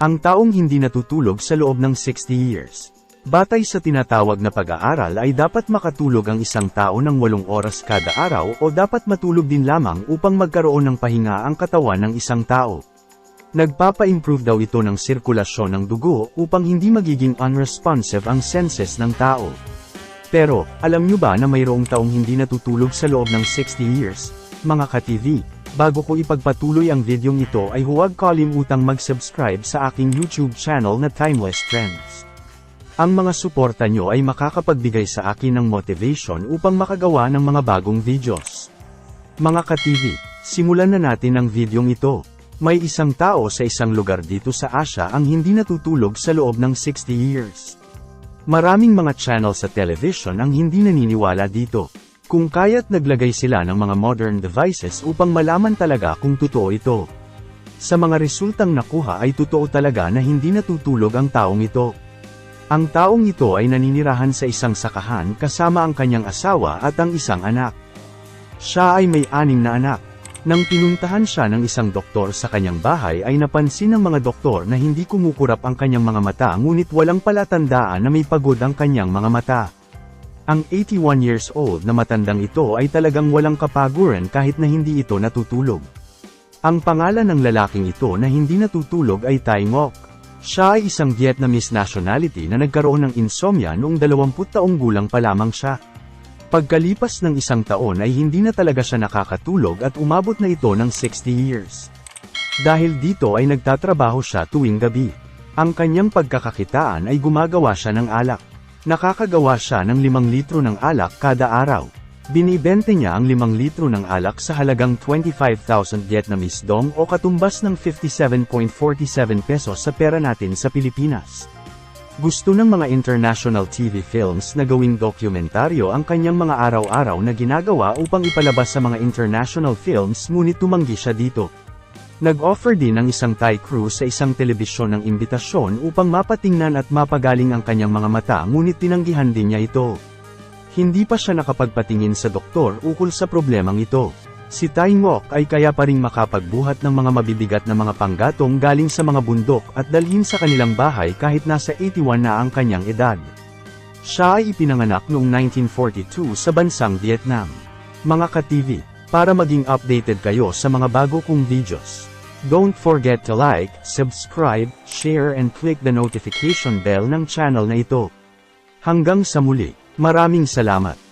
Ang taong hindi natutulog sa loob ng 60 years. Batay sa tinatawag na pag-aaral ay dapat makatulog ang isang tao ng 8 oras kada araw o dapat matulog din lamang upang magkaroon ng pahinga ang katawan ng isang tao. Nagpapa-improve daw ito ng sirkulasyon ng dugo upang hindi magiging unresponsive ang senses ng tao. Pero, alam nyo ba na mayroong taong hindi natutulog sa loob ng 60 years? Mga ka-TV, bago ko ipagpatuloy ang videong ito ay huwag kalimutang mag-subscribe sa aking YouTube channel na Timeless Trends. Ang mga suporta nyo ay makakapagbigay sa akin ng motivation upang makagawa ng mga bagong videos. Mga ka-TV, simulan na natin ang videong ito. May isang tao sa isang lugar dito sa Asia ang hindi natutulog sa loob ng 60 years. Maraming mga channel sa television ang hindi naniniwala dito. Kung kaya't naglagay sila ng mga modern devices upang malaman talaga kung totoo ito. Sa mga resultang nakuha ay totoo talaga na hindi natutulog ang taong ito. Ang taong ito ay naninirahan sa isang sakahan kasama ang kanyang asawa at ang isang anak. Siya ay may anim na anak. Nang pinuntahan siya ng isang doktor sa kanyang bahay ay napansin ng mga doktor na hindi kumukurap ang kanyang mga mata ngunit walang palatandaan na may pagod ang kanyang mga mata. Ang 81 years old na matandang ito ay talagang walang kapaguran kahit na hindi ito natutulog. Ang pangalan ng lalaking ito na hindi natutulog ay Tai Ngoc. Siya ay isang Vietnamese nationality na nagkaroon ng insomnia noong 20 taong gulang pa lamang siya. Pagkalipas ng isang taon ay hindi na talaga siya nakakatulog at umabot na ito ng 60 years. Dahil dito ay nagtatrabaho siya tuwing gabi. Ang kanyang pagkakakitaan ay gumagawa siya ng alak. Nakakagawa siya ng 5 litro ng alak kada araw. Binibente niya ang 5 litro ng alak sa halagang 25,000 Vietnamese dong o katumbas ng 57.47 pesos sa pera natin sa Pilipinas. Gusto ng mga international TV films na gawing dokumentaryo ang kanyang mga araw-araw na ginagawa upang ipalabas sa mga international films ngunit tumanggi siya dito. Nag-offer din ang isang Thai crew sa isang telebisyon ng imbitasyon upang mapatingnan at mapagaling ang kanyang mga mata ngunit tinanggihan din niya ito. Hindi pa siya nakapagpatingin sa doktor ukol sa problemang ito. Si Tai Ngoc ay kaya pa ring makapagbuhat ng mga mabibigat na mga panggatong galing sa mga bundok at dalhin sa kanilang bahay kahit nasa 81 na ang kanyang edad. Siya ay ipinanganak noong 1942 sa bansang Vietnam. Mga ka-TV, para maging updated kayo sa mga bago kong videos. Don't forget to like, subscribe, share and click the notification bell ng channel na ito. Hanggang sa muli, maraming salamat.